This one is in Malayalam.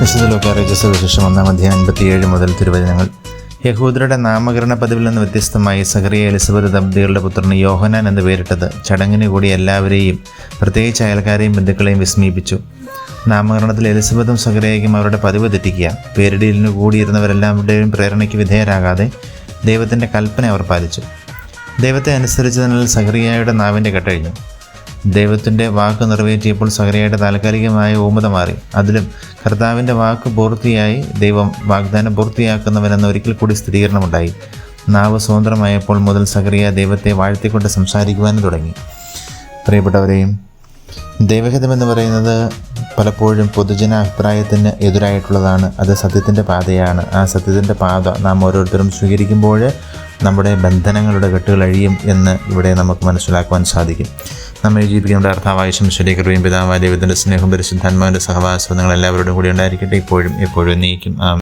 വിശുദ്ധ ഒന്നാം അധ്യായം അൻപത്തിയേഴ് മുതൽ തിരുവചനങ്ങൾ. യഹൂദരുടെ നാമകരണ പതിവിൽ നിന്ന് വ്യത്യസ്തമായി സഹറിയ എലിസബത്ത് ദമ്പതികളുടെ പുത്രന് യോഹനാൻ എന്ന് പേരിട്ടത് ചടങ്ങിന് കൂടി എല്ലാവരെയും പ്രത്യേകിച്ച് അയൽക്കാരെയും ബന്ധുക്കളെയും വിസ്മയിപ്പിച്ചു. നാമകരണത്തിൽ എലിസബത്തും സഹറിയയ്ക്കും അവരുടെ പതിവ് തെറ്റിക്കുക. പേരിടിയിലിന് കൂടിയിരുന്നവരെല്ലാവരുടെയും പ്രേരണയ്ക്ക് വിധേയരാകാതെ ദൈവത്തിന്റെ കൽപ്പന അവർ പാലിച്ചു. ദൈവത്തെ അനുസരിച്ചതിനാൽ സഹറിയായുടെ നാവിന്റെ കെട്ടഴിഞ്ഞു ദൈവത്തിന്റെ വാക്ക് നിറവേറ്റിയപ്പോൾ സഹറിയായുടെ താൽക്കാലികമായ ഊമത മാറി. അതിലും കർത്താവിന്റെ വാക്ക് പൂർത്തിയായി ദൈവം വാഗ്ദാനം പൂർത്തിയാക്കുന്നവനെന്ന് ഒരിക്കൽ കൂടി സ്ഥിരീകരണമുണ്ടായി. നാവ് സ്വതന്ത്രമായപ്പോൾ മുതൽ സഹറിയ ദൈവത്തെ വാഴ്ത്തിക്കൊണ്ട് സംസാരിക്കുവാനും തുടങ്ങി. പ്രിയപ്പെട്ടവരെയും ദൈവഹിതമെന്ന് പറയുന്നത് പലപ്പോഴും പൊതുജന അഭിപ്രായത്തിന് എതിരായിട്ടുള്ളതാണ്. അത് സത്യത്തിന്റെ പാതയാണ്. ആ സത്യത്തിന്റെ പാത നാം ഓരോരുത്തരും സ്വീകരിക്കുമ്പോൾ നമ്മുടെ ബന്ധനങ്ങളുടെ കെട്ടുകൾ അഴിയും എന്ന് ഇവിടെ നമുക്ക് മനസ്സിലാക്കുവാൻ സാധിക്കും. നമ്മൾ ജീവിക്കുന്ന അർത്ഥാവായ ശംശ്വരി പിതാവ് പിതാവായ ദൈവത്തിന്റെ സ്നേഹം പരിശുദ്ധാത്മാവിന്റെ സഹവാസം നിങ്ങൾ എല്ലാവരോടും കൂടി ഉണ്ടായിരിക്കട്ടെ. ഇപ്പോഴും എപ്പോഴും നീക്കും. ആ